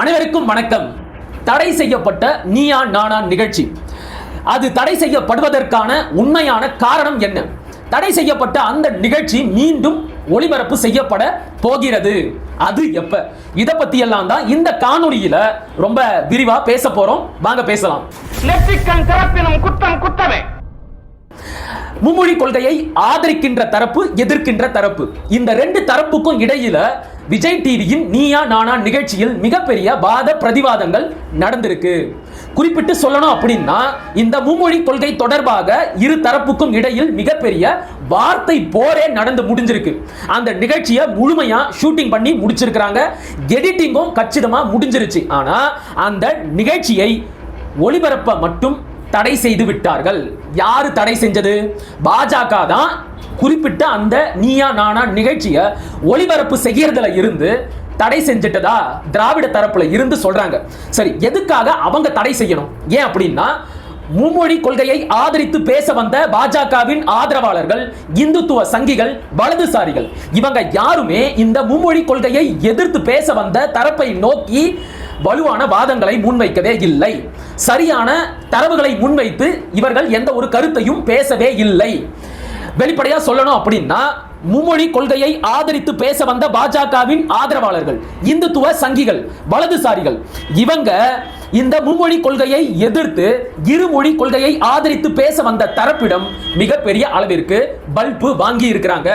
அனைவருக்கும் வணக்கம். தடை செய்யப்பட்ட நீயா நானா நிகழ்ச்சி. அது தடை செய்யப்படுவதற்கான உண்மையான காரணம் என்ன? தடை செய்யப்பட்ட அந்த நிகழ்ச்சி மீண்டும் ஒளிபரப்பு செய்யப்பட போகிறது. அது எப்ப? இத பத்தி எல்லாம் தான் இந்த காணொளியில ரொம்ப விரிவா பேச போறோம். வாங்க பேசலாம். குற்றம் குற்றமே. மும்மொழி கொள்கையை ஆதரிக்கின்ற தரப்பு எதிர்க்கின்ற தரப்பு. இந்த ரெண்டு தரப்புக்கும் இடையில விஜய் டிவியின் நீயா நானா நிகழ்ச்சியில் மிகப்பெரிய வாத பிரதிவாதங்கள் நடந்திருக்கு. குறிப்பிட்டு சொல்லணும் அப்படின்னா இந்த மும்மொழி கொள்கை தொடர்பாக இரு தரப்புக்கும் இடையில் மிகப்பெரிய வார்த்தை போரே நடந்து முடிஞ்சிருக்கு. அந்த நிகழ்ச்சியை முழுமையா ஷூட்டிங் பண்ணி முடிச்சிருக்கிறாங்க. எடிட்டிங்கும் கச்சிதமா முடிஞ்சிருச்சு. ஆனா அந்த நிகழ்ச்சியை ஒளிபரப்ப மட்டும் தடை செய்து விட்டார்கள். யாரு தடை செஞ்சது? பாஜக தான் குறிப்பிட்ட அந்த நீயா நானா நிகழ்ச்சியை ஒளிபரப்பு செய்யறதுல இருந்து தடை செஞ்சிட்டதா? திராவிட தரப்புல இருந்து சொல்றாங்க. சரி எதுக்காக அவங்க தடை செய்யணும்? ஏன் அப்படின்னா மும்மொழி கொள்கையை ஆதரித்து பேச வந்த பாஜகவின் ஆதரவாளர்கள் இந்துத்துவ சங்கிகள் வலதுசாரிகள். இவங்க யாருமே இந்த மும்மொழி கொள்கையை எதிர்த்து பேச வந்த தரப்பை நோக்கி வலுவான வாதங்களை முன்வைக்கவே இல்லை. சரியான தரவுகளை முன்வைத்து இவர்கள் எந்த ஒரு கருத்தையும் பேசவே இல்லை. வெளிப்படையா சொல்லணும் அப்படின்னா மும்மொழி கொள்கையை ஆதரித்து பேச வந்த பாஜகவின் ஆதரவாளர்கள் இந்துத்துவ சங்கிகள் வலதுசாரிகள் இவங்க இந்த மும்மொழி கொள்கையை எதிர்த்து இருமொழி கொள்கையை ஆதரித்து பேச வந்த தரப்பிடம் மிகப்பெரிய அளவிற்கு பல்பு வாங்கி இருக்கிறாங்க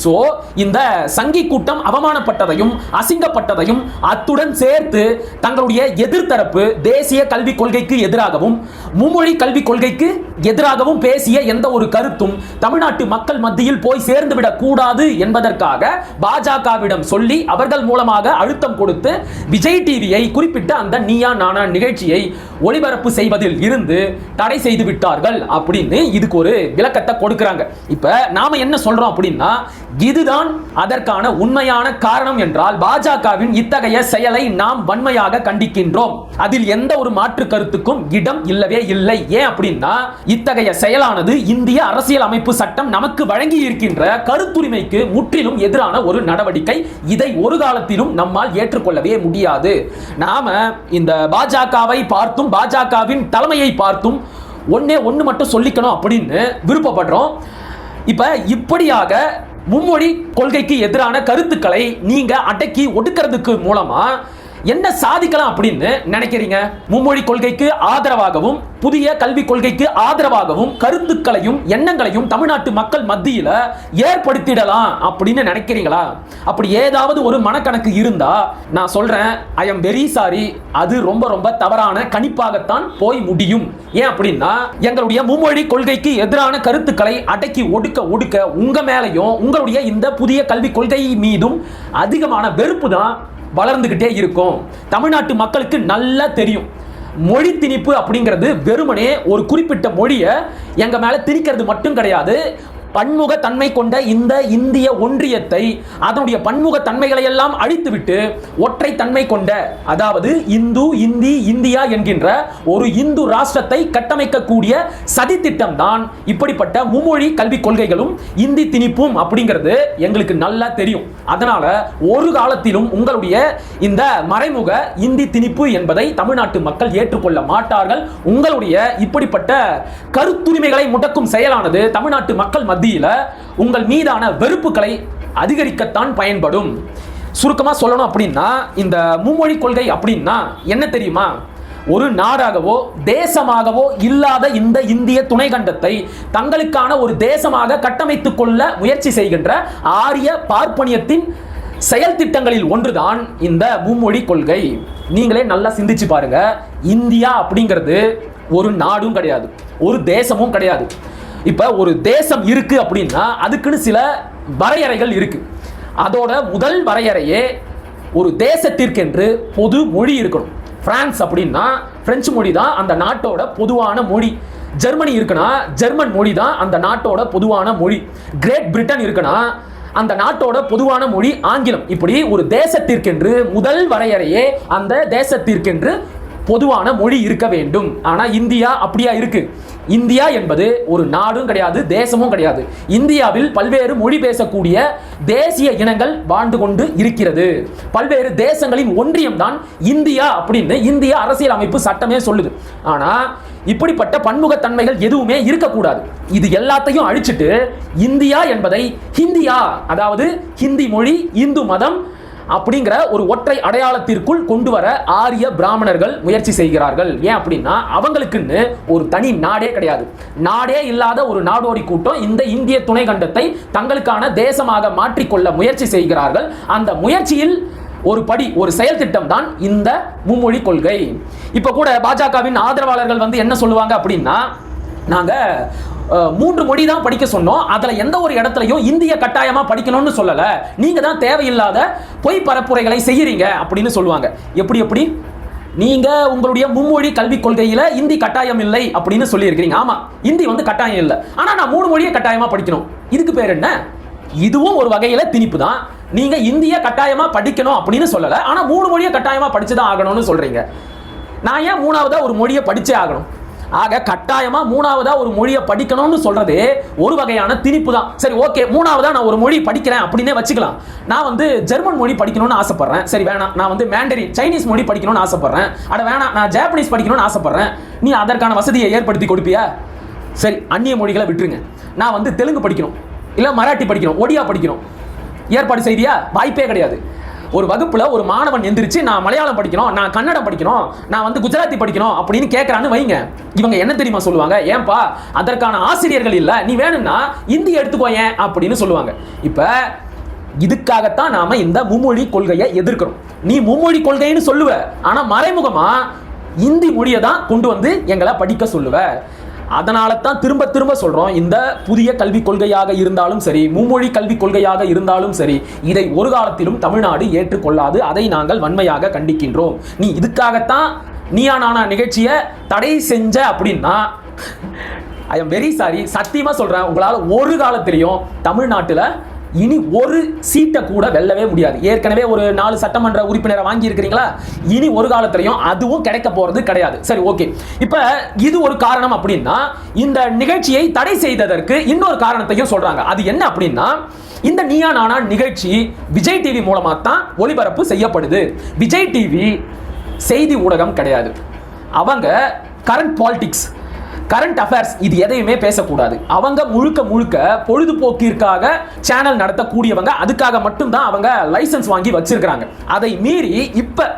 சோ இந்த சங்கி கூட்டம் அவமானப்பட்டதையும் அசிங்கப்பட்டதையும் அத்துடன் சேர்த்து தங்களுடைய எதிர்த்தரப்பு தேசிய கல்விக் கொள்கைக்கு எதிராகவும் மும்மொழி கல்விக் கொள்கைக்கு எதிராகவும் பேசிய எந்த ஒரு கருத்தும் தமிழ்நாட்டு மக்கள் மத்தியில் போய் சேர்ந்துவிடக் கூடாது என்பதற்காக பாஜகவிடம் சொல்லி அவர்கள் மூலமாக அழுத்தம் கொடுத்து விஜய் டிவியை குறிப்பிட்ட அந்த நீயா நானா நிகழ்ச்சியை ஒளிபரப்பு செய்வதில் இருந்து தடை செய்து விட்டார்கள் அப்படின்னு இதுக்கு ஒரு விளக்கத்தை கொடுக்கறாங்க. இப்ப நாம என்ன சொல்றோம் அப்படின்னா இதுதான் அதற்கான உண்மையான காரணம் என்றால் பாஜகவின் இத்தகைய செயலை நாம் வன்மையாக கண்டிக்கின்றோம். அதில் எந்த ஒரு மாற்று கருத்துக்கும் இடம் இல்லவே இல்லை. ஏன் அப்படின்னா இத்தகைய செயலானது இந்திய அரசியல் அமைப்பு சட்டம் நமக்கு வழங்கி இருக்கின்ற கருத்துரிமைக்கு முற்றிலும் எதிரான ஒரு நடவடிக்கை. இதை ஒரு காலத்திலும் நம்மால் ஏற்றுக்கொள்ளவே முடியாது. நாம இந்த பாஜக பாஜகவை பார்த்தும் பாஜகவின் தலைமையை பார்த்தும் ஒன்னே ஒன்று மட்டும் சொல்லிக்கணும் அப்படின்னு விருப்பப்படுறோம். இப்ப இப்படியாக மும்மொழி கொள்கைக்கு எதிரான கருத்துக்களை நீங்க அடக்கி ஒடுக்கிறதுக்கு மூலமா என்ன சாதிக்கலாம் அப்படின்னு நினைக்கிறீங்க? மும்மொழி கொள்கைக்கு ஆதரவாகவும் புதிய கல்விக் கொள்கைக்கு ஆதரவாகவும் கருத்துக்களையும் எண்ணங்களையும் தமிழ்நாட்டு மக்கள் மத்தியில ஏற்படுத்திடலாம் அப்படின்னு நினைக்கிறீங்களா? அப்படி ஏதாவது ஒரு மனக்கணக்கு இருந்தா நான் சொல்றேன் ஐ எம் வெரி சாரி அது ரொம்ப ரொம்ப தவறான கணிப்பாகத்தான் போய் முடியும். ஏன் அப்படின்னா எங்களுடைய மும்மொழி கொள்கைக்கு எதிரான கருத்துக்களை அடக்கி ஒடுக்க ஒடுக்க உங்க மேலையும் உங்களுடைய இந்த புதிய கல்விக் கொள்கை மீதும் அதிகமான வெறுப்பு தான் வளர்ந்துக்கிட்டே இருக்கும். தமிழ்நாட்டு மக்களுக்கு நல்லா தெரியும். மொழி திணிப்பு அப்படிங்கிறது வெறுமனே ஒரு குறிப்பிட்ட மொழியை எங்கள் மேலே திணிக்கிறது மட்டும் கிடையாது. பன்முக தன்மை கொண்ட இந்த இந்திய ஒன்றியத்தை அதனுடைய பன்முக தன்மைகளை எல்லாம் அழித்துவிட்டு ஒற்றை தன்மை கொண்ட அதாவது இந்து இந்தி இந்தியா என்கின்ற ஒரு இந்து ராஷ்டிரத்தை கட்டமைக்கக்கூடிய சதித்திட்டம் தான் இப்படிப்பட்ட மும்மொழி கல்விக் கொள்கைகளும் இந்தி திணிப்பும் அப்படிங்கிறது எங்களுக்கு நல்லா தெரியும். அதனால ஒரு காலத்திலும் உங்களுடைய இந்த மறைமுக இந்தி திணிப்பு என்பதை தமிழ்நாட்டு மக்கள் ஏற்றுக்கொள்ள மாட்டார்கள். உங்களுடைய இப்படிப்பட்ட கருத்துரிமைகளை முடக்கும் செயலானது தமிழ்நாட்டு மக்கள் மத்தியில் உங்கள் மீதான வெறுப்புகளை அதிகரிக்கத்தான் பயன்படும். சுருக்கமா சொல்லணும் அப்படின்னா இந்த மும்மொழி கொள்கை அப்படின்னா என்ன தெரியுமா? ஒரு நாடாகவோ தேசமாகவோ இல்லாத இந்த இந்திய துணைக்கண்டத்தை தங்களுக்கான ஒரு தேசமாக கட்டமைத்துக் கொள்ள முயற்சி செய்கின்ற ஆரிய பார்ப்பனியத்தின் செயல் திட்டங்களில் ஒன்றுதான் இந்த மும்மொழி கொள்கை. நீங்களே நல்லா சிந்திச்சு பாருங்க. இந்தியா அப்படிங்கிறது ஒரு நாடும் கிடையாது ஒரு தேசமும் கிடையாது. இப்போ ஒரு தேசம் இருக்குது அப்படின்னா அதுக்குன்னு சில வரையறைகள் இருக்குது அதோட முதல் வரையறையே ஒரு தேசத்திற்கென்று பொது மொழி இருக்கணும். பிரான்ஸ் அப்படின்னா பிரெஞ்சு மொழி தான் அந்த நாட்டோட பொதுவான மொழி. ஜெர்மனி இருக்குன்னா ஜெர்மன் மொழி தான் அந்த நாட்டோட பொதுவான மொழி. கிரேட் பிரிட்டன் இருக்குன்னா அந்த நாட்டோட பொதுவான மொழி ஆங்கிலம். இப்படி ஒரு தேசத்திற்கென்று முதல் வரையறையே அந்த தேசத்திற்கென்று பொதுவான மொழி இருக்க வேண்டும். ஆனால் இந்தியா அப்படியா இருக்குது இந்தியா என்பது ஒரு நாடும் கிடையாது தேசமும் கிடையாது. இந்தியாவில் பல்வேறு மொழி பேசக்கூடிய தேசிய இனங்கள் வாழ்ந்து கொண்டு இருக்கிறது. பல்வேறு தேசங்களின் ஒன்றியம் தான் இந்தியா அப்படின்னு இந்திய அரசியல் அமைப்பு சட்டமே சொல்லுது. ஆனா இப்படிப்பட்ட பன்முகத்தன்மைகள் எதுவுமே இருக்கக்கூடாது. இது எல்லாத்தையும் அழிச்சிட்டு இந்தியா என்பதை ஹிந்தியா அதாவது ஹிந்தி மொழி இந்து மதம் அப்படிங்கிற ஒரு ஒற்றை அடையாளத்திற்குள் கொண்டு வர ஆரிய பிராமணர்கள் முயற்சி செய்கிறார்கள். ஏன் அப்படின்னா அவங்களுக்குன்னு ஒரு தனி நாடே கிடையாது. நாடே இல்லாத ஒரு நாடோடி கூட்டம் இந்த இந்திய துணை கண்டத்தை தங்களுக்கான தேசமாக மாற்றிக்கொள்ள முயற்சி செய்கிறார்கள். அந்த முயற்சியில் ஒரு படி ஒரு செயல் திட்டம் தான் இந்த மும்மொழி கொள்கை. இப்ப கூட பாஜகவின் ஆதரவாளர்கள் வந்து என்ன சொல்லுவாங்க அப்படின்னா நாங்கள் மூன்று மொழி தான் படிக்க சொன்னோம். அதில் எந்த ஒரு இடத்துலையும் இந்திய கட்டாயமாக படிக்கணும்னு சொல்லலை. நீங்கள் தான் தேவையில்லாத பொய் பரப்புரைகளை செய்கிறீங்க அப்படின்னு சொல்லுவாங்க. எப்படி எப்படி? நீங்கள் உங்களுடைய மும்மொழி கல்விக் கொள்கையில் இந்தி கட்டாயம் இல்லை அப்படின்னு சொல்லியிருக்கிறீங்க. ஆமாம் இந்தி வந்து கட்டாயம் இல்லை. ஆனால் நான் மூணு மொழியை கட்டாயமாக படிக்கணும். இதுக்கு பேர் என்ன? இதுவும் ஒரு வகையில் திணிப்பு தான் நீங்கள் இந்திய கட்டாயமாக படிக்கணும் அப்படின்னு சொல்லலை. ஆனால் மூணு மொழியை கட்டாயமாக படித்து தான் ஆகணும்னு சொல்கிறீங்க நான் ஏன் மூணாவதாக ஒரு மொழியை படித்தே ஆகணும்? ஆக கட்டாயமா மூணாவதா ஒரு மொழியை படிக்கணும்னு சொல்றது ஒரு வகையான திணிப்பு தான் சரி ஓகே மூணாவதா நான் ஒரு மொழி படிக்கிறேன் அப்படின்னே வச்சுக்கலாம். நான் வந்து ஜெர்மன் மொழி படிக்கணும்னு ஆசைப்படுறேன். சரி வேணாம். நான் வந்து மேண்டரின் சைனீஸ் மொழி படிக்கணும்னு ஆசைப்படுறேன். அட வேணாம் நான் ஜாப்பனீஸ் படிக்கணும்னு ஆசைப்படுறேன். நீ அதற்கான வசதியை ஏற்படுத்தி கொடுப்பியா? சரி அந்நிய மொழிகளை விட்டுருங்க. நான் வந்து தெலுங்கு படிக்கணும். இல்ல மராட்டி படிக்கணும். ஒடியா படிக்கணும். ஏற்பாடு செய்தியா? வாய்ப்பே கிடையாது. ஒரு வகுப்புல ஒரு மாணவன் எந்திரிச்சு நான் மலையாளம் படிக்கணும் நான் கன்னடம் படிக்கணும் நான் வந்து குஜராத்தி படிக்கணும் அப்படின்னு கேட்கறான்னு வைங்க. இவங்க என்ன தெரியுமா சொல்லுவாங்க? ஏன்பா அதற்கான ஆசிரியர்கள் இல்ல நீ வேணும்னா இந்தி எடுத்துக்கோ ஏன்? அப்படின்னு சொல்லுவாங்க. இப்ப இதுக்காகத்தான் நாம இந்த மும்மொழி கொள்கையை எதிர்க்கிறோம். நீ மும்மொழி கொள்கைன்னு சொல்லுவ ஆனா மறைமுகமா இந்தி மொழியை தான் கொண்டு வந்து எங்களை படிக்க சொல்லுவ. அதனால தான் திரும்ப திரும்ப சொல்கிறோம் இந்த புதிய கல்விக் கொள்கையாக இருந்தாலும் சரி மும்மொழி கல்விக் கொள்கையாக இருந்தாலும் சரி இதை ஒரு காலத்திலும் தமிழ்நாடு ஏற்றுக்கொள்ளாது. அதை நாங்கள் வன்மையாக கண்டிக்கின்றோம். நீ இதுக்காகத்தான் நீயா நானா நிகழ்ச்சியை தடை செஞ்ச அப்படின்னா ஐ எம் வெரி சாரி சத்தியமாக சொல்கிறேன் உங்களால் ஒரு காலத்திலையும் தமிழ்நாட்டில் இனி ஒரு சீட்டை கூட வெல்லவே முடியாது. ஏற்கனவே ஒரு நாலு சட்டமன்ற உறுப்பினரை வாங்கி இருக்கிறீங்களா இனி ஒரு காலத்திலையும் அதுவும் கிடைக்க போறது கிடையாது. சரி ஓகே. இப்ப இது ஒரு காரணம் அப்படின்னா இந்த நிகழ்ச்சியை தடை செய்ததற்கு இன்னொரு காரணத்தையும் சொல்றாங்க. அது என்ன அப்படின்னா இந்த நீயா நானா நிகழ்ச்சி விஜய் டிவி மூலமா தான் ஒளிபரப்பு செய்யப்படுது. விஜய் டிவி செய்தி ஊடகம் கிடையாது. அவங்க கரண்ட் பாலிடிக்ஸ் கரண்ட் அஃபேர்ஸ் இது எதையுமே பேசக்கூடாது. அவங்க முழுக்க முழுக்க பொழுதுபோக்கிற்காக சேனல் நடத்தக்கூடியவங்க அதுக்காக மட்டும்தான் அவங்க லைசன்ஸ் வாங்கி வச்சிருக்கிறாங்க. அதை மீறி இப்ப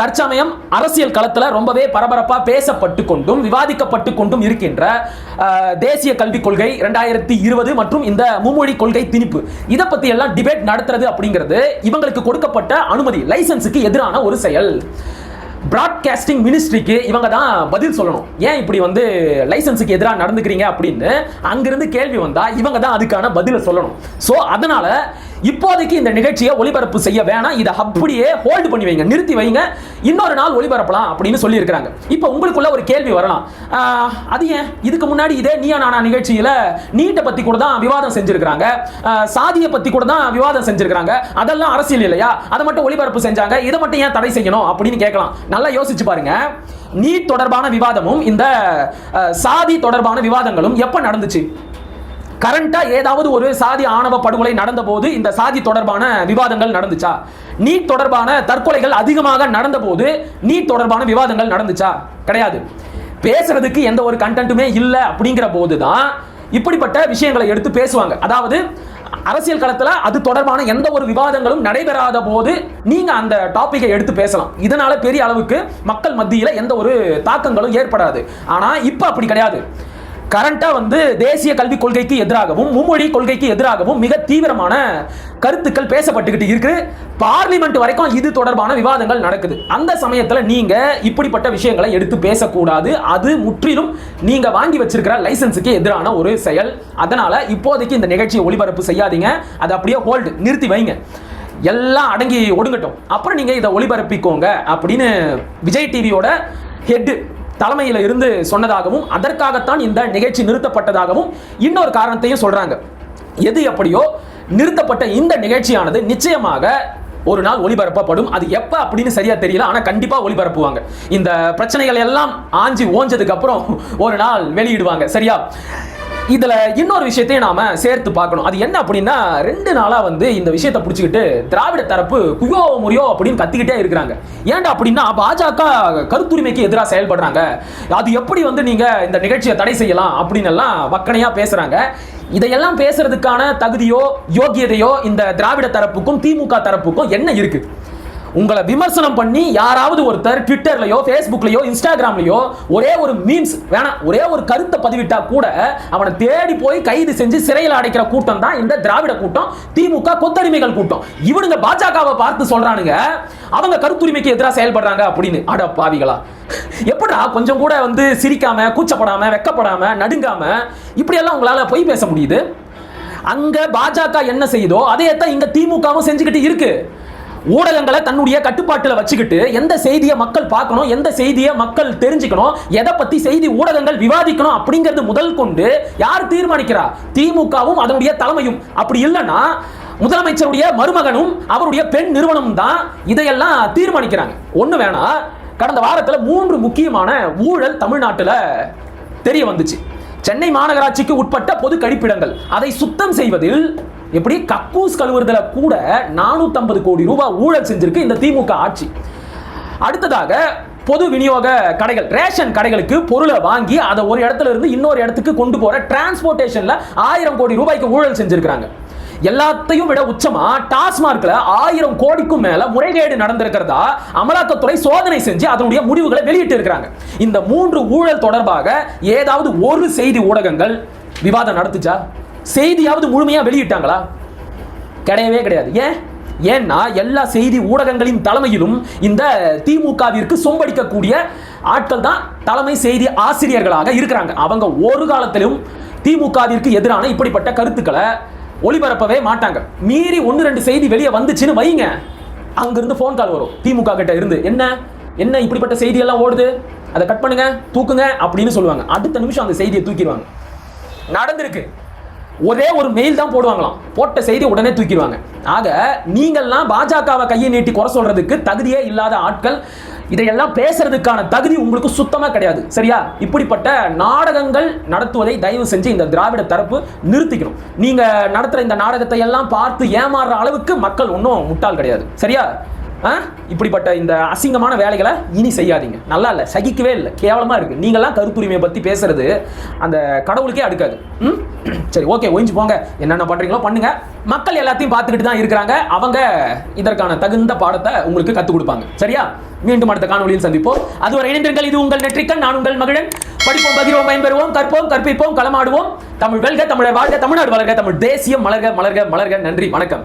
தற்சமயம் அரசியல் களத்தில் ரொம்பவே பரபரப்பாக பேசப்பட்டு கொண்டும் விவாதிக்கப்பட்டு கொண்டும் இருக்கின்ற தேசிய கல்விக் கொள்கை ரெண்டாயிரத்தி இருபது மற்றும் இந்த மும்மொழி கொள்கை திணிப்பு. இதை பற்றி எல்லாம் டிபேட் நடத்துறது அப்படிங்கிறது இவங்களுக்கு கொடுக்கப்பட்ட அனுமதி லைசன்ஸுக்கு எதிரான ஒரு செயல். பிராட்காஸ்டிங் மினிஸ்ட்ரிக்கு இவங்க தான் பதில் சொல்லணும். ஏன் இப்படி வந்து லைசன்ஸுக்கு எதிராக நடந்துக்கிறீங்க அப்படின்னு அங்கிருந்து கேள்வி வந்தால் இவங்க தான் அதுக்கான பதிலை சொல்லணும். ஸோ அதனால் இப்போதைக்கு இந்த நிகழ்ச்சியை ஒளிபரப்பு செய்ய வேணாம். இதை அப்படியே ஹோல்டு பண்ணி வைங்க நிறுத்தி வைங்க. இன்னொரு நாள் ஒளிபரப்பலாம் அப்படின்னு சொல்லியிருக்கிறாங்க. இப்போ உங்களுக்குள்ள ஒரு கேள்வி வரலாம். அது ஏன்? இதுக்கு முன்னாடி இதே நீயா நானா நிகழ்ச்சியில நீட்டை பத்தி கூட தான் விவாதம் செஞ்சிருக்கிறாங்க. சாதியை பத்தி கூட தான் விவாதம் செஞ்சுருக்கிறாங்க. அதெல்லாம் அரசியல் இல்லையா? அதை மட்டும் ஒளிபரப்பு செஞ்சாங்க. இதை மட்டும் ஏன் தடை செய்யணும் அப்படின்னு கேட்கலாம். நல்லா யோசிச்சு பாருங்க. நீட் தொடர்பான விவாதமும் இந்த சாதி தொடர்பான விவாதங்களும் எப்ப நடந்துச்சு? கரண்டா ஏதாவது ஒரு சாதி ஆணவ படுகொலை நடந்த போது இந்த சாதி தொடர்பான விவாதங்கள் நடந்துச்சா? நீட் தொடர்பான தற்கொலைகள் அதிகமாக நடந்த போது நீட் தொடர்பான விவாதங்கள் நடந்துச்சா? கிடையாது. பேசுறதுக்கு எந்த ஒரு கண்டென்ட்டுமே இல்லை அப்படிங்கிற போது தான் இப்படிப்பட்ட விஷயங்களை எடுத்து பேசுவாங்க. அதாவது அரசியல் களத்துல அது தொடர்பான எந்த ஒரு விவாதங்களும் நடைபெறாத போது நீங்க அந்த டாப்பிக்கை எடுத்து பேசலாம். இதனால பெரிய அளவுக்கு மக்கள் மத்தியில எந்த ஒரு தாக்கங்களும் ஏற்படாது. ஆனா இப்ப அப்படி கிடையாது. கரண்டா வந்து தேசிய கல்விக் கொள்கைக்கு எதிராகவும் மும்மொழி கொள்கைக்கு எதிராகவும் மிக தீவிரமான கருத்துக்கள் பேசப்பட்டுக்கிட்டு இருக்கு. பார்லிமெண்ட் வரைக்கும் இது தொடர்பான விவாதங்கள் நடக்குது. அந்த சமயத்துல நீங்க இப்படிப்பட்ட விஷயங்களை எடுத்து பேசக்கூடாது. அது முற்றிலும் நீங்க வாங்கி வச்சிருக்கிற லைசன்ஸுக்கு எதிரான ஒரு செயல். அதனால இப்போதைக்கு இந்த நிகழ்ச்சியை ஒளிபரப்பு செய்யாதீங்க. அதை அப்படியே ஹோல்டு நிறுத்தி வைங்க. எல்லாம் அடங்கி ஒடுங்கட்டும். அப்புறம் நீங்க இதை ஒளிபரப்பிக்கோங்க அப்படின்னு விஜய் டிவியோட ஹெட் தலைமையில் இருந்து சொன்னதாகவும் அதற்காகத்தான் இந்த நிகழ்ச்சி நிறுத்தப்பட்டதாகவும் இன்னொரு காரணத்தையும் சொல்றாங்க. எது எப்படியோ நிறுத்தப்பட்ட இந்த நிகழ்ச்சியானது நிச்சயமாக ஒரு நாள் ஒளிபரப்பப்படும். அது எப்ப அப்படின்னு சரியா தெரியல ஆனா கண்டிப்பா ஒளிபரப்புவாங்க. இந்த பிரச்சனைகள் எல்லாம் ஆஞ்சி ஓஞ்சதுக்கு அப்புறம் ஒரு நாள் வெளியிடுவாங்க. சரியா? இதுல இன்னொரு விஷயத்தையும் நாம சேர்த்து பார்க்கணும். அது என்ன அப்படின்னா ரெண்டு நாளா வந்து இந்த விஷயத்தை பிடிச்சிக்கிட்டு திராவிட தரப்பு குயோ முறியோ அப்படின்னு கத்திக்கிட்டே இருக்கிறாங்க. ஏன்டா அப்படின்னா பாஜக கருத்துரிமைக்கு எதிராக செயல்படுறாங்க. அது எப்படி வந்து நீங்க இந்த நிகழ்ச்சியை தடை செய்யலாம் அப்படின்னு எல்லாம் வக்கனையா பேசுறாங்க. இதையெல்லாம் பேசுறதுக்கான தகுதியோ யோகியதையோ இந்த திராவிட தரப்புக்கும் திமுக தரப்புக்கும் என்ன இருக்கு? உங்களை விமர்சனம் பண்ணி யாராவது ஒருத்தர் ட்விட்டர்லயோ ஃபேஸ்புக்லயோ இன்ஸ்டாகிராம்லயோ ஒரே ஒரு மீம்ஸ் வேணாம் ஒரே ஒரு கருத்தை பதிவிட்டா கூட அவனை தேடி போய் கைது செஞ்சு சிறையில் அடைக்கிற கூட்டம் தான் இந்த திராவிட கூட்டம் திமுக கொத்தடிமைகள் கூட்டம். இவனுங்க பாஜகவை பார்த்து சொல்றானுங்க அவங்க கருத்துரிமைக்கு எதிராக செயல்படுறாங்க அப்படின்னு. அட பாவிகளா. எப்படா கொஞ்சம் கூட வந்து சிரிக்காம கூச்சப்படாம வெக்கப்படாம நடுங்காம இப்படியெல்லாம் உங்களால பொய் பேச முடியுது? அங்க பாஜக என்ன செய்யுதோ அதையே தான் இங்க திமுகவும் செஞ்சுக்கிட்டு இருக்கு. ஊடகங்களை தன்னுடைய கட்டுப்பாட்டில் வச்சுக்கிட்டு எந்த செய்தியை மக்கள் பார்க்கணும் எந்த செய்தியை மக்கள் தெரிஞ்சுக்கணும் எதை பத்தி செய்தி ஊடகங்கள் விவாதிக்கணும் அப்படிங்கிறது முதல் கொண்டு யார் தீர்மானிக்கிறா? திமுகவும் அதனுடைய தலைமையும். அப்படி இல்லைன்னா முதலமைச்சருடைய மருமகனும் அவருடைய பெண் நிறுவனமும் தான் இதையெல்லாம் தீர்மானிக்கிறாங்க. ஒண்ணு வேணா கடந்த வாரத்தில் மூன்று முக்கியமான ஊழல் தமிழ்நாட்டுல தெரிய வந்துச்சு. சென்னை மாநகராட்சிக்கு உட்பட்ட பொது கழிப்பிடங்கள். அதை சுத்தம் செய்வதில் எப்படி? கக்கூஸ் கழுவுறதுல கூட 450 கோடி ரூபாய் ஊழல் செஞ்சிருக்கு இந்த திமுக ஆட்சி. அடுத்ததாக பொது விநியோக கடைகள் ரேஷன் கடைகளுக்கு பொருளை வாங்கி அதை ஒரு இடத்துல இருந்து இன்னொரு இடத்துக்கு கொண்டு போற டிரான்ஸ்போர்ட்டேஷன்ல ஆயிரம் கோடி ரூபாய்க்கு ஊழல் செஞ்சிருக்காங்க எல்லாத்தையும் விட உச்சமா டாஸ்மார்க்ல ஆயிரம் கோடிக்கும் மேல முறைகேடு நடந்திருக்கிறதா அமலாக்கத்துறை சோதனை செஞ்சு அதனுடைய முடிவுகளை வெளியிட்டு இருக்கிறாங்க. இந்த மூன்று ஊழல் தொடர்பாக ஏதாவது ஒரு செய்தி ஊடகங்கள் விவாதம் நடத்துச்சா? செய்தியாவது முழுமையாக வெளியிட்டாங்களா? கிடையவே கிடையாது. ஏன்? ஏன்னா எல்லா செய்தி ஊடகங்களின் தலைமையிலும் இந்த திமுகவிற்கு சொம்படிக்கக்கூடிய ஆட்கள் தான் தலைமை செய்தி ஆசிரியர்களாக இருக்கிறாங்க. அவங்க ஒரு காலத்திலும் திமுகவிற்கு எதிரான இப்படிப்பட்ட கருத்துக்களை ஒளிபரப்பவே மாட்டாங்க. மீறி ஒன்று ரெண்டு செய்தி வெளியே வந்துச்சுன்னு வைங்க. அங்கிருந்து ஃபோன் கால் வரும். திமுக கிட்ட இருந்து என்ன? என்ன இப்படிப்பட்ட செய்தி எல்லாம் ஓடுது? அதை கட் பண்ணுங்க தூக்குங்க அப்படின்னு சொல்லுவாங்க. அடுத்த நிமிஷம் அந்த செய்தியை தூக்கிடுவாங்க. நடந்திருக்கு. ஒரே ஒரு மெயில் தான் போடுவாங்களாம். போட்ட செய்தி உடனே தூக்கிடுவாங்க. ஆக நீங்கள்லாம் பாஜகவை கையை நீட்டி குறை சொல்றதுக்கு தகுதியே இல்லாத ஆட்கள் இதையெல்லாம் பேசுறதுக்கான தகுதி உங்களுக்கு சுத்தமாக கிடையாது. சரியா? இப்படிப்பட்ட நாடகங்கள் நடத்துவதை தயவு செஞ்சு இந்த திராவிட தரப்பு நிறுத்திக்கணும். நீங்க நடத்துற இந்த நாடகத்தை எல்லாம் பார்த்து ஏமாறுற அளவுக்கு மக்கள் ஒன்றும் முட்டாள் கிடையாது. சரியா? இப்படிப்பட்ட இந்த அசிங்கமான வேலைகளை இனி செய்யாதீங்க. நல்லா இல்லை சகிக்கவே இல்லை கேவலமாக இருக்குது நீங்களாம் கருத்துரிமையை பற்றி பேசுறது அந்த கடவுளுக்கே அடுக்காது. ம்? சரி ஓகே ஒழிஞ்சு போங்க. என்னென்ன பண்ணுறீங்களோ பண்ணுங்கள் மக்கள் எல்லாத்தையும் பார்த்துக்கிட்டு தான் இருக்கிறாங்க. அவங்க இதற்கான தகுந்த பாடத்தை உங்களுக்கு கற்றுக் கொடுப்பாங்க. சரியா? மீண்டும் அடுத்த காணொலியில் சந்திப்போம். அதுவரை இணைந்திருங்கள். இது உங்கள் நெற்றிக்கன் நான் உங்கள் மகிழன். படிப்போம் பகிர்வோம் பயன்பெறுவோம் கற்போம் கற்பிப்போம் களமாடுவோம். தமிழ் வெல்க தமிழை வாழ்க தமிழ்நாடு வளர்க தமிழ் தேசியம் மலர்க மலர்க மலர்க. நன்றி வணக்கம்.